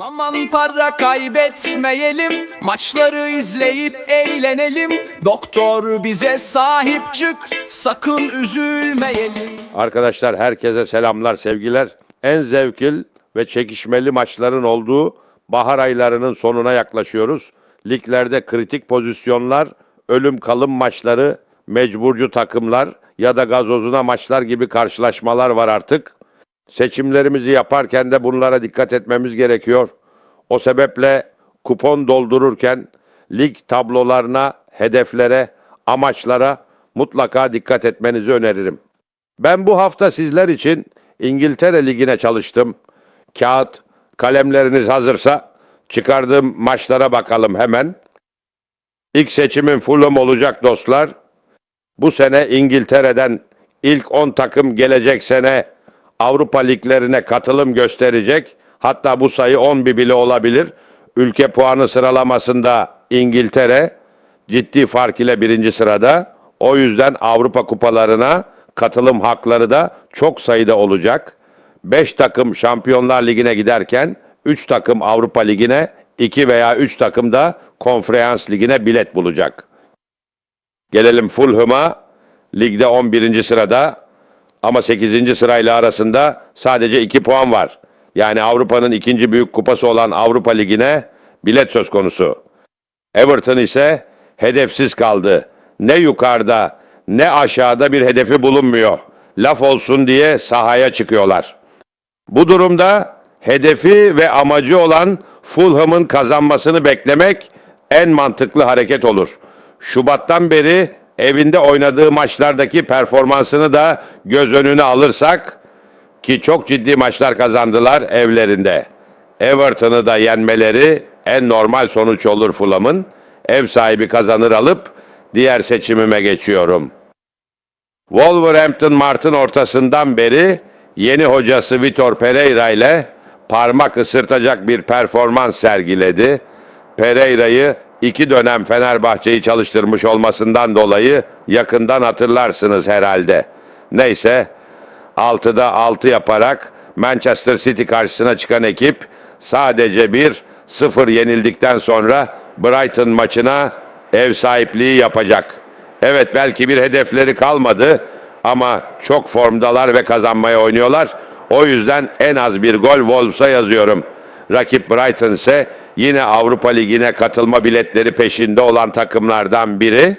Aman para kaybetmeyelim Maçları izleyip eğlenelim Doktor bize sahip çık Sakın üzülmeyelim Arkadaşlar herkese selamlar, sevgiler. En zevkil ve çekişmeli maçların olduğu bahar aylarının sonuna yaklaşıyoruz. Liglerde kritik pozisyonlar, ölüm kalım maçları, mecburcu takımlar ya da gazozuna maçlar gibi karşılaşmalar var artık. Seçimlerimizi yaparken de bunlara dikkat etmemiz gerekiyor. O sebeple kupon doldururken lig tablolarına, hedeflere, amaçlara mutlaka dikkat etmenizi öneririm. Ben bu hafta sizler için İngiltere Ligi'ne çalıştım. Kağıt, kalemleriniz hazırsa çıkardığım maçlara bakalım hemen. İlk seçimim Fulham olacak dostlar. Bu sene İngiltere'den ilk 10 takım gelecek sene Avrupa liglerine katılım gösterecek. Hatta bu sayı 11 bile olabilir. Ülke puanı sıralamasında İngiltere ciddi fark ile birinci sırada. O yüzden Avrupa kupalarına katılım hakları da çok sayıda olacak. 5 takım Şampiyonlar Ligi'ne giderken 3 takım Avrupa Ligi'ne, 2 veya 3 takım da Konferans Ligi'ne bilet bulacak. Gelelim Fulham'a. Ligde 11. sırada ama 8. sırayla arasında sadece 2 puan var. Yani Avrupa'nın ikinci büyük kupası olan Avrupa Ligi'ne bilet söz konusu. Everton ise hedefsiz kaldı. Ne yukarıda ne aşağıda bir hedefi bulunmuyor. Laf olsun diye sahaya çıkıyorlar. Bu durumda hedefi ve amacı olan Fulham'ın kazanmasını beklemek en mantıklı hareket olur. Şubattan beri evinde oynadığı maçlardaki performansını da göz önüne alırsak ki çok ciddi maçlar kazandılar evlerinde. Everton'ı da yenmeleri en normal sonuç olur Fulham'ın. Ev sahibi kazanır alıp diğer seçimime geçiyorum. Wolverhampton Mart'ın ortasından beri yeni hocası Vitor Pereira ile parmak ısırtacak bir performans sergiledi. Pereira'yı iki dönem Fenerbahçe'yi çalıştırmış olmasından dolayı yakından hatırlarsınız herhalde. Neyse 6'da 6 yaparak Manchester City karşısına çıkan ekip sadece bir 0 yenildikten sonra Brighton maçına ev sahipliği yapacak. Evet belki bir hedefleri kalmadı ama çok formdalar ve kazanmaya oynuyorlar. O yüzden en az bir gol Wolves'a yazıyorum. Rakip Brighton ise yine Avrupa Ligi'ne katılma biletleri peşinde olan takımlardan biri.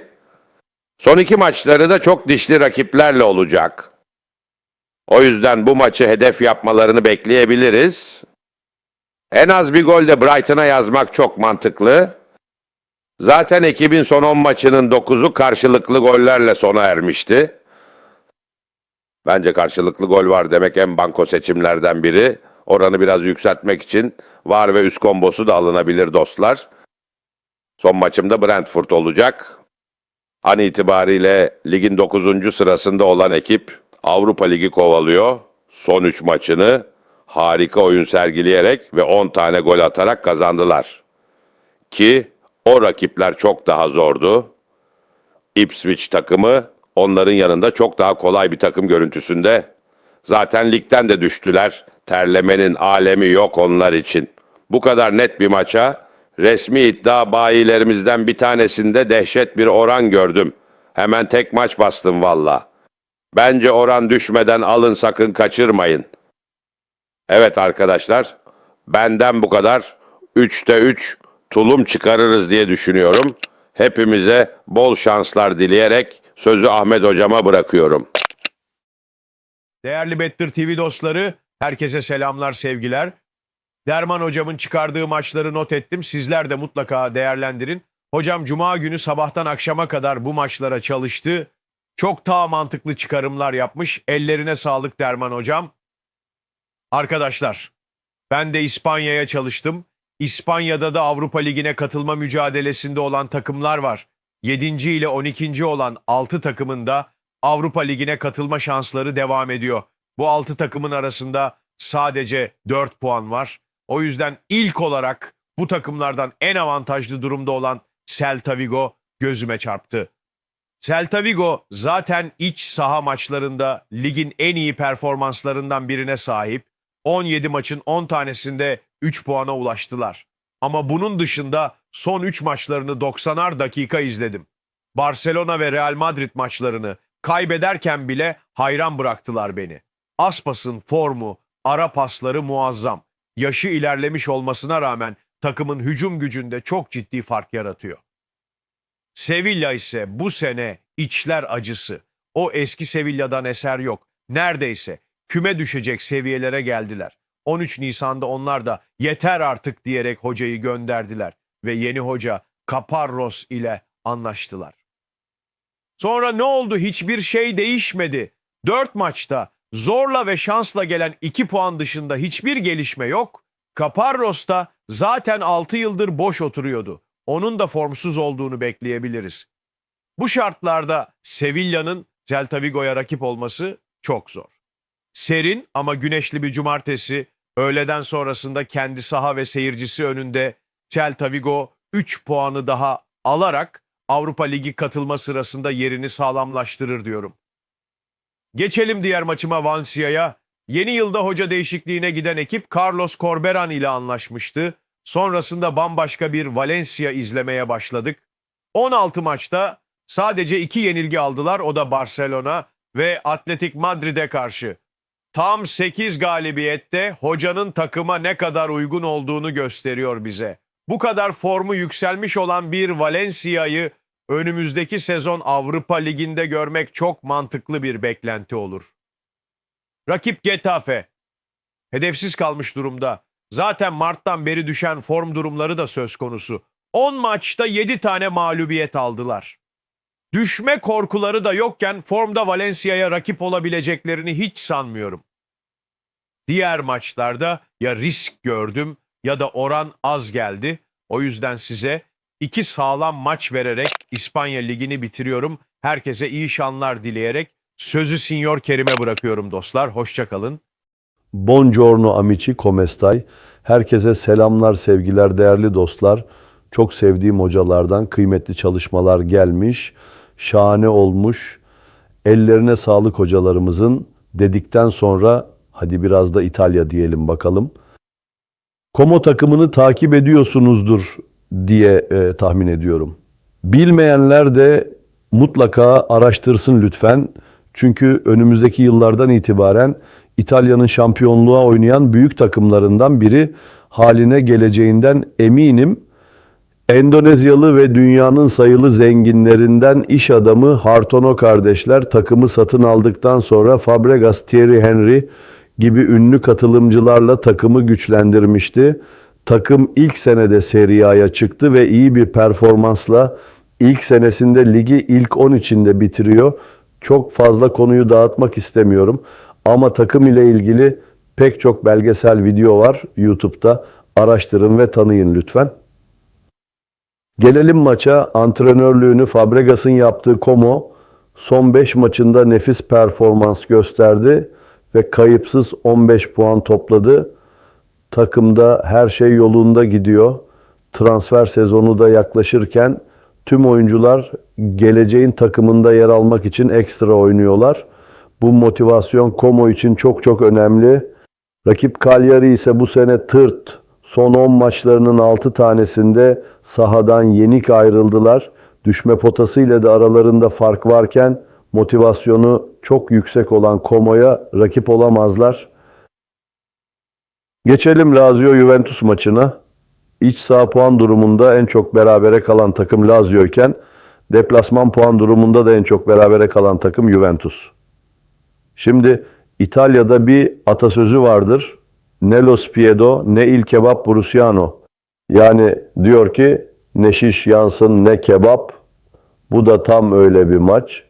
Son iki maçları da çok dişli rakiplerle olacak. O yüzden bu maçı hedef yapmalarını bekleyebiliriz. En az bir gol de Brighton'a yazmak çok mantıklı. Zaten ekibin son 10 maçının 9'u karşılıklı gollerle sona ermişti. Bence karşılıklı gol var demek en banko seçimlerden biri. Oranı biraz yükseltmek için var ve üst kombosu da alınabilir dostlar. Son maçımda Brentford olacak. An itibariyle ligin 9. sırasında olan ekip Avrupa Ligi kovalıyor. Son 3 maçını harika oyun sergileyerek ve 10 tane gol atarak kazandılar. Ki o rakipler çok daha zordu. Ipswich takımı onların yanında çok daha kolay bir takım görüntüsünde. Zaten ligden de düştüler. Terlemenin alemi yok onlar için. Bu kadar net bir maça resmi iddia bayilerimizden bir tanesinde dehşet bir oran gördüm. Hemen tek maç bastım valla. Bence oran düşmeden alın sakın kaçırmayın. Evet arkadaşlar, benden bu kadar. 3'te 3 tulum çıkarırız diye düşünüyorum. Hepimize bol şanslar dileyerek sözü Ahmet hocama bırakıyorum. Değerli Better TV dostları, herkese selamlar, sevgiler. Derman hocamın çıkardığı maçları not ettim. Sizler de mutlaka değerlendirin. Hocam cuma günü sabahtan akşama kadar bu maçlara çalıştı. Çok daha mantıklı çıkarımlar yapmış. Ellerine sağlık Derman hocam. Arkadaşlar, ben de İspanya'ya çalıştım. İspanya'da da Avrupa Ligi'ne katılma mücadelesinde olan takımlar var. 7. ile 12. olan 6 takımın da Avrupa Ligi'ne katılma şansları devam ediyor. Bu 6 takımın arasında sadece 4 puan var. O yüzden ilk olarak bu takımlardan en avantajlı durumda olan Celta Vigo gözüme çarptı. Celta Vigo zaten iç saha maçlarında ligin en iyi performanslarından birine sahip. 17 maçın 10 tanesinde 3 puana ulaştılar. Ama bunun dışında son 3 maçlarını 90'ar dakika izledim. Barcelona ve Real Madrid maçlarını kaybederken bile hayran bıraktılar beni. Aspas'ın formu, ara pasları muazzam. Yaşı ilerlemiş olmasına rağmen takımın hücum gücünde çok ciddi fark yaratıyor. Sevilla ise bu sene içler acısı. O eski Sevilla'dan eser yok. Neredeyse küme düşecek seviyelere geldiler. 13 Nisan'da onlar da yeter artık diyerek hocayı gönderdiler ve yeni hoca Caparros ile anlaştılar. Sonra ne oldu? Hiçbir şey değişmedi. 4 maçta zorla ve şansla gelen 2 puan dışında hiçbir gelişme yok. Caparros da zaten 6 yıldır boş oturuyordu. Onun da formsuz olduğunu bekleyebiliriz. Bu şartlarda Sevilla'nın Celta Vigo'ya rakip olması çok zor. Serin ama güneşli bir cumartesi öğleden sonrasında kendi saha ve seyircisi önünde Celta Vigo 3 puanı daha alarak Avrupa Ligi katılma sırasında yerini sağlamlaştırır diyorum. Geçelim diğer maçıma Valencia'ya. Yeni yılda hoca değişikliğine giden ekip Carlos Corberan ile anlaşmıştı. Sonrasında bambaşka bir Valencia izlemeye başladık. 16 maçta sadece 2 yenilgi aldılar. O da Barcelona ve Atletik Madrid'e karşı. Tam 8 galibiyette hocanın takıma ne kadar uygun olduğunu gösteriyor bize. Bu kadar formu yükselmiş olan bir Valencia'yı önümüzdeki sezon Avrupa Ligi'nde görmek çok mantıklı bir beklenti olur. Rakip Getafe. Hedefsiz kalmış durumda. Zaten Mart'tan beri düşen form durumları da söz konusu. 10 maçta 7 tane mağlubiyet aldılar. Düşme korkuları da yokken formda Valencia'ya rakip olabileceklerini hiç sanmıyorum. Diğer maçlarda ya risk gördüm ya da oran az geldi. O yüzden size iki sağlam maç vererek İspanya Ligi'ni bitiriyorum. Herkese iyi şanlar dileyerek sözü Sinyor Kerim'e bırakıyorum dostlar. Hoşçakalın. Buongiorno amici, come stai? Herkese selamlar, sevgiler, değerli dostlar. Çok sevdiğim hocalardan kıymetli çalışmalar gelmiş. Şahane olmuş. Ellerine sağlık hocalarımızın dedikten sonra hadi biraz da İtalya diyelim bakalım. Como takımını takip ediyorsunuzdur diye e, tahmin ediyorum. Bilmeyenler de mutlaka araştırsın lütfen. Çünkü önümüzdeki yıllardan itibaren İtalya'nın şampiyonluğa oynayan büyük takımlarından biri haline geleceğinden eminim. Endonezyalı ve dünyanın sayılı zenginlerinden iş adamı Hartono kardeşler takımı satın aldıktan sonra Fabregas, Thierry Henry gibi ünlü katılımcılarla takımı güçlendirmişti. Takım ilk senede Serie A'ya çıktı ve iyi bir performansla ilk senesinde ligi ilk 10 içinde bitiriyor. Çok fazla konuyu dağıtmak istemiyorum ama takım ile ilgili pek çok belgesel video var YouTube'da. Araştırın ve tanıyın lütfen. Gelelim maça. Antrenörlüğünü Fabregas'ın yaptığı Como son 5 maçında nefis performans gösterdi ve kayıpsız 15 puan topladı. Takımda her şey yolunda gidiyor. Transfer sezonu da yaklaşırken tüm oyuncular geleceğin takımında yer almak için ekstra oynuyorlar. Bu motivasyon Como için çok çok önemli. Rakip Cagliari ise bu sene tırt. Son 10 maçlarının 6 tanesinde sahadan yenik ayrıldılar. Düşme potasıyla da aralarında fark varken motivasyonu çok yüksek olan Como'ya rakip olamazlar. Geçelim Lazio Juventus maçına. İç saha puan durumunda en çok berabere kalan takım Lazio iken deplasman puan durumunda da en çok berabere kalan takım Juventus. Şimdi İtalya'da bir atasözü vardır. Ne lo spiedo ne il kebap bruciano. Yani diyor ki ne şiş yansın ne kebap. Bu da tam öyle bir maç.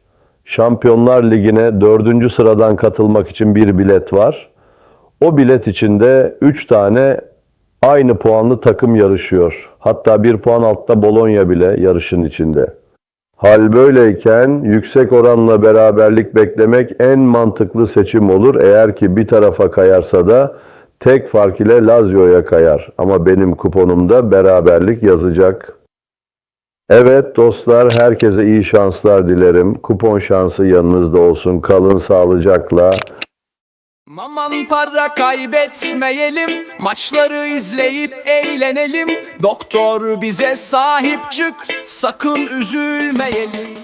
Şampiyonlar Ligi'ne dördüncü sıradan katılmak için bir bilet var. O bilet içinde 3 tane aynı puanlı takım yarışıyor. Hatta bir puan altta Bologna bile yarışın içinde. Hal böyleyken yüksek oranla beraberlik beklemek en mantıklı seçim olur. Eğer ki bir tarafa kayarsa da tek fark ile Lazio'ya kayar. Ama benim kuponumda beraberlik yazacak. Evet dostlar herkese iyi şanslar dilerim. Kupon şansı yanınızda olsun. Kalın sağlıcakla. Aman para kaybetmeyelim, maçları izleyip eğlenelim. Doktor bize sahip çık, sakın üzülmeyelim.